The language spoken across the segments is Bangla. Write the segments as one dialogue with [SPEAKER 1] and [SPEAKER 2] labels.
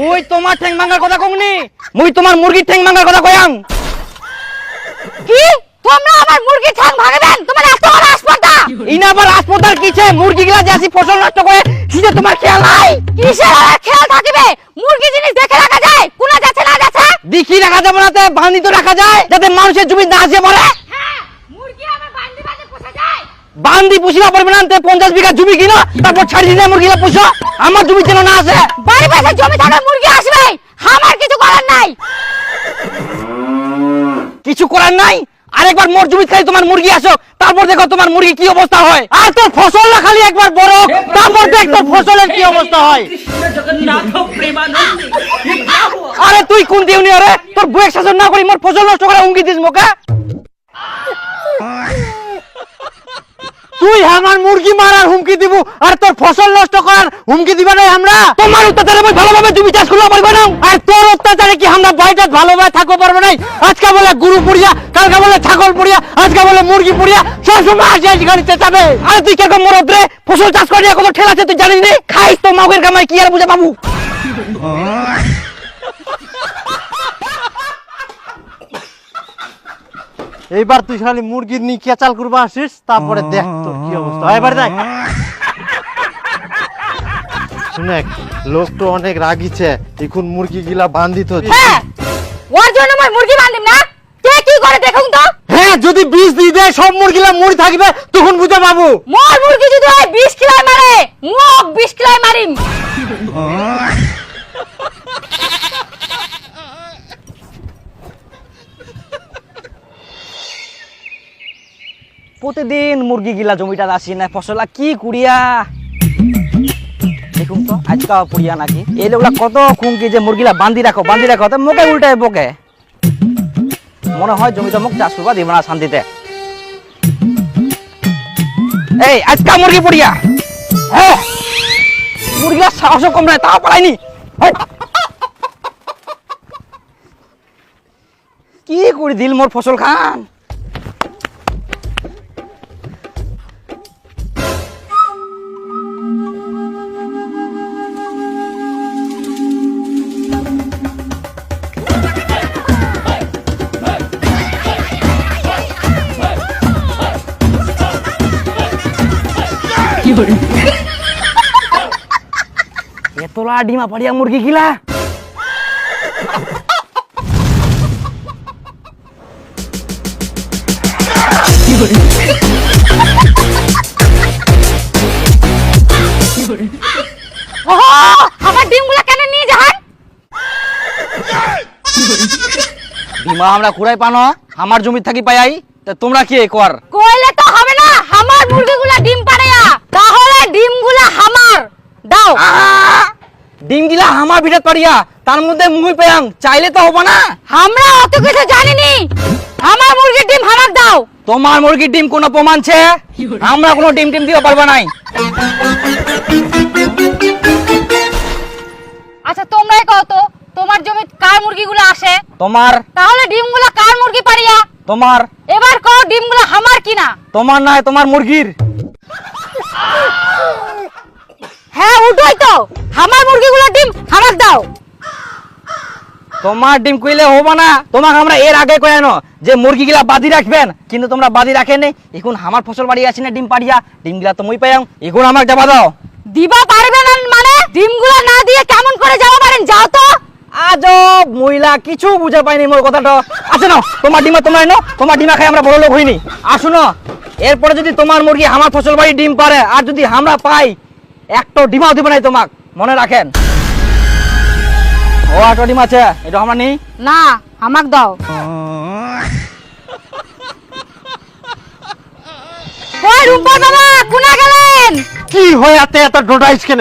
[SPEAKER 1] মুই তোমার ঠ্যাং ভাঙার কথা কমনি মুই তোমার মুরগির ঠ্যাং ভাঙার কথা কয়াং।
[SPEAKER 2] কি? তোমরা আমার মুরগি ঠ্যাং ভাঙবেন? তোমার এত বড় আসপাতা
[SPEAKER 1] ইনা আবার হাসপাতাল কিছে মুরগি গিলা যে আসি ফসল নষ্ট করে সেটা তোমার খেয়াল নাই?
[SPEAKER 2] কিসের আর খেয়াল থাকিবে? মুরগি জিনিস দেখে রাখা যায় কোনা যাচ্ছে না যাচ্ছে?
[SPEAKER 1] দেখি রাখা যাবে না তে বান্ধি তো রাখা যায় যাতে মানুষের জমি না আসে বলে
[SPEAKER 2] হ্যাঁ মুরগি আমার বান্দি বান্দি পোষা
[SPEAKER 1] বান্দি পুষিবা পারবে না পঞ্চাশ বিঘা জমি কিনা তারপর ছাড়ি দিলে মুরগিলা পুষো। আমার জমি যেন না আছে।
[SPEAKER 2] বাড়ি পাশে জমি থাকা মুরগি আসবে। আমার কিছু করার নাই।
[SPEAKER 1] কিছু করার নাই? আরেকবার মোর জমি খালি তোমার মুরগি আসো তারপর দেখো তোমার মুরগি কি অবস্থা হয়। আর তোর ফসল না খালি একবার বড় তারপর দেখ তোর ফসলের কি অবস্থা হয়। আরে তুই কোন দিউনি আরে তোর বুয়ের শাসন না করি মোর ফসল নষ্ট করে উঙ্গি দিস মোকা আমার মুরগি মারার হুমকি দিব আর তোর ফসল নষ্ট করার হুমকি দিবা নাই আমরা? তোমার অত্যাচারে আমি ভালোভাবে জমি চাষ করতে পারব না। আর তোর অত্যাচারে কি আমরা বাড়িটা ভালোভাবে থাকতে পারব নাই? আজকে বলে গরু পুড়িয়া কালকে বলে ছাগল পুড়িয়া আজকে বলে মুরগি পুড়িয়া সবসময় আসি আসি গাড়িতে যাবে। আরে তুই কেরকম মরদ রে ফসল চাষ করিয়া কত ঠেলা আছে তুই জানিস নে? খাইস তো মাগের কামাই কি আর বুঝে বাবু
[SPEAKER 3] এইবার তুই খালি মুরগির নিয়ে কেচাল করবা আসিস তারপরে দেখ তোর কি অবস্থা। এবার দেখ। শুনে লোক তো অনেক রাগিছে এখন মুরগি গিলা বান্ধিত
[SPEAKER 2] হ্যাঁ ওর জন্য মুরগি বান্দিম না? কে কি করে দেখুন তো?
[SPEAKER 3] হ্যাঁ যদি বিষ দিয়ে দেয় সব মুরগিলা মরি থাকবে তখন বুঝে পাবো।
[SPEAKER 2] মোর মুরগি যদি হয় 20 কিলাই মারে। মুখ 20 কিলাই মারিম।
[SPEAKER 1] প্রতিদিন মুরগি গিলা জমিটা আসি না ফসলা কি কুড়িয়া? দেখুন তো, আজকা পুড়িয়া নাকি? এই লোকলা কত খুঁকি যে মুরগিলা বান্ধি রাখো বান্ধি রাখো তো মোকে উল্টায় বকে মনে হয় জমিটা মুখ চাষ করবা, দিব না শান্তিতে। এই, আজকা মুরগি পুড়িয়া। হ্যাঁ মুরগিলা সাহস কম নাই, তাও পালাইনি। কি করে দিল মোর ফসল খান? এতলা ডিমা পাড়িয়া মুরগি গিলা
[SPEAKER 2] আমার ডিমগুলো কেন নিয়ে যান
[SPEAKER 1] ডিমা আমরা কুড়াই পানো আমার জমি থাকি পাই তা তোমরা কি কর?
[SPEAKER 2] কইলে তো হবে না আমার মুরগিগুলা ডিম তাহলে ডিমগুলা আমার দাও।
[SPEAKER 1] ডিম গিলা আমার ভিতর পাড়িয়া তার মধ্যে মুই পেয়াং চাইলে তো হব না।
[SPEAKER 2] আমরা অত কিছু জানিনি। আমার মুরগির ডিম আমার দাও।
[SPEAKER 1] তোমার মুরগির ডিম কোনো প্রমাণ ছে? আমরা কোনো ডিম টিম দিতে পারব নাই।
[SPEAKER 2] আচ্ছা তোমরাই কও তো তোমার জমি কার মুরগিগুলো আসে?
[SPEAKER 1] তোমার
[SPEAKER 2] তাহলে ডিমগুলো কার মুরগি পারিয়া?
[SPEAKER 1] তোমার
[SPEAKER 2] এবার কও ডিমগুলো আমার কিনা।
[SPEAKER 1] তোমার নয় তোমার মুরগির।
[SPEAKER 2] হ্যাঁ উঠোই তো। আমার মুরগিগুলো ডিম আমার দাও।
[SPEAKER 1] তোমার ডিম কইলে হব না। তোমাকে আমরা এর আগে কয়ানো যে মুরগি গিলা বাদি রাখবেন। কিন্তু তোমরা বাদি রাখেন এখন আমার ফসল বাড়ি আছে না ডিম পাড়িয়া। ডিম গিলা তো মুই পাইয়াং এখন আমাকে যাবা দাও।
[SPEAKER 2] দিবা পারবে না মানে? ডিমগুলো না দিয়ে কেমন করে যাব পারেন? যাও তো।
[SPEAKER 1] আজব মহিলা কিছু বুঝে পাইনি মোর কথাটা। আছে না তোমার ডিমা তোমরা এনো তোমার ডিমা খাই আমরা বড় লোক হইনি। আসুন এরপরে যদি তোমার মুরগি আমার ফসল বাড়ি ডিম পারে আর যদি আমরা পাই একটা ডিমাও দিবে নাই তোমাক মনে রাখেন। ও একটা ডিম আছে এটা আমরা নেই?
[SPEAKER 2] না আমাক দাও। কই রুম্পা বাবা কোনা গেলেন?
[SPEAKER 3] কি হয় এত এত ডোডাইস কেন?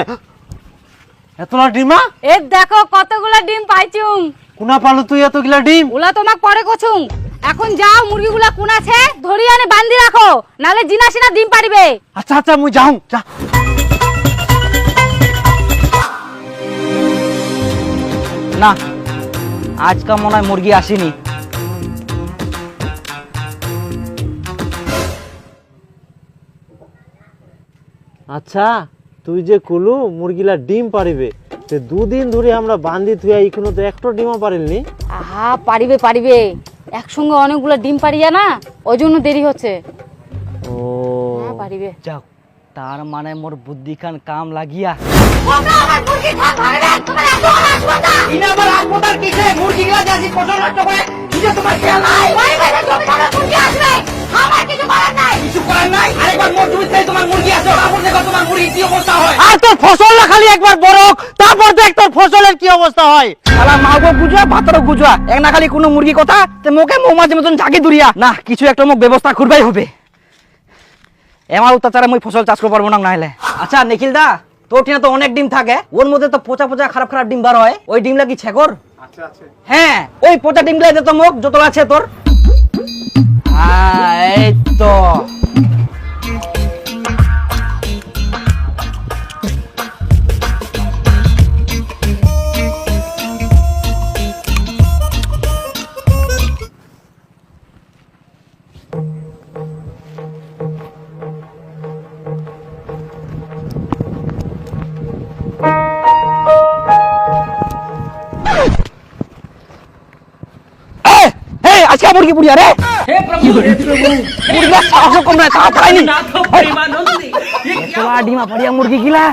[SPEAKER 3] এতলা ডিমা
[SPEAKER 2] এ দেখো কতগুলা ডিম পাইছুম
[SPEAKER 3] কোনা পালো তুই এতগুলা ডিম?
[SPEAKER 2] ওলা তোমাক পরে কছুম এখন যাও মুরগিগুলা কোন আছে ধরি আনে বান্ধি রাখো নালে জিনা সিনা ডিম পারিবে
[SPEAKER 3] আচ্ছা আচ্ছা মুই যাও যা।
[SPEAKER 1] না আজকা মনে হয় মুরগি আসেনি।
[SPEAKER 3] আচ্ছা তুই যে কুলু মুরগিলা ডিম পারিবে তে দুদিন ধরে আমরা বান্ধি থুয়া এখনও তো একটা ডিমও পারিলনি।
[SPEAKER 2] আহা পারিবে পারিবে। একসঙ্গে অনেকগুলো ডিম পারিয়া না ওই জন্য দেরি হচ্ছে।
[SPEAKER 3] ও।
[SPEAKER 2] হ্যাঁ পারিবে।
[SPEAKER 1] যাও তার মানে মোর বুদ্ধি খান কাম লাগিয়া। আর তোর ফসল না খালি একবার বড় হোক, তারপর দেখ তোর ফসলের কি অবস্থা হয়। শালা মাগো গুজা ভাতরও গুজা এক না খালি কোনো মুরগি কথা তে মোকে মৌমাছি মতন ঝাঁকি দুরিয়া না কিছু একটা মোক ব্যবস্থা করবাই হবে। এমার অত্যাচারে মই ফসল চাষ করতে পারব না নাহলে আচ্ছা নিখিল দা তোর টিনা তো অনেক ডিম থাকে। ওর মধ্যে তো পচা পচা খারাপ খারাপ ডিম বার হয়। ওই ডিম লাগি ছেকর? হ্যাঁ ওই পচা ডিম দে তো মুখ যত আছে তোর। এই তো। কি বুড়িয়া রে
[SPEAKER 4] হে
[SPEAKER 1] প্রভু। প্রভু কম না। তা ডিমা পড়িয়া মুরগি গিলা।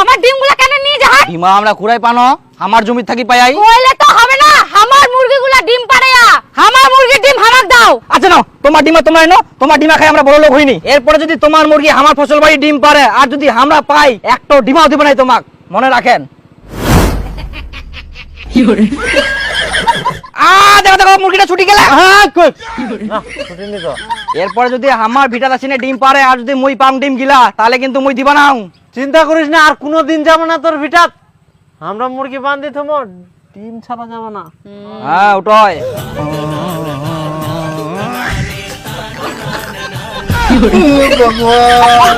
[SPEAKER 2] আমার ডিমগুলা কেন নিয়ে
[SPEAKER 1] ডিমা আমরা কুড়াই পানো আমার জমি থাকি
[SPEAKER 2] কইলে তো হবে না আমার মুরগি গুলা ডিম আমার মুরগি ডিম দাও।
[SPEAKER 1] আচ্ছা নাও তোমার ডিমা তোমার নাও তোমার ডিমা খাই আমরা বড় লোক হইনি। এরপরে যদি তোমার মুরগি আমার ফসল বাড়ি ডিম পারে আর যদি আমরা পাই একটা ডিমা দিব না তোমাক। মনে রাখেন। কি করে? আ দেখো দেখো মুরগিটা ছুটি গেলে।
[SPEAKER 3] হ্যাঁ কই? না ছুটিনি তো
[SPEAKER 1] এরপরে যদি আমার ভিটা দাসিনে ডিম পারে আর যদি মই পাম ডিম গিলা তাহলে কিন্তু মই দিবা নাও
[SPEAKER 3] চিন্তা করিস না আর কোনো দিন যাব না তোর ভিটাত। আমরা মুরগি বান্ধি থমো ডিম ছাড়া যাব না।
[SPEAKER 1] হ্যাঁ ওটাই।
[SPEAKER 3] ভগবান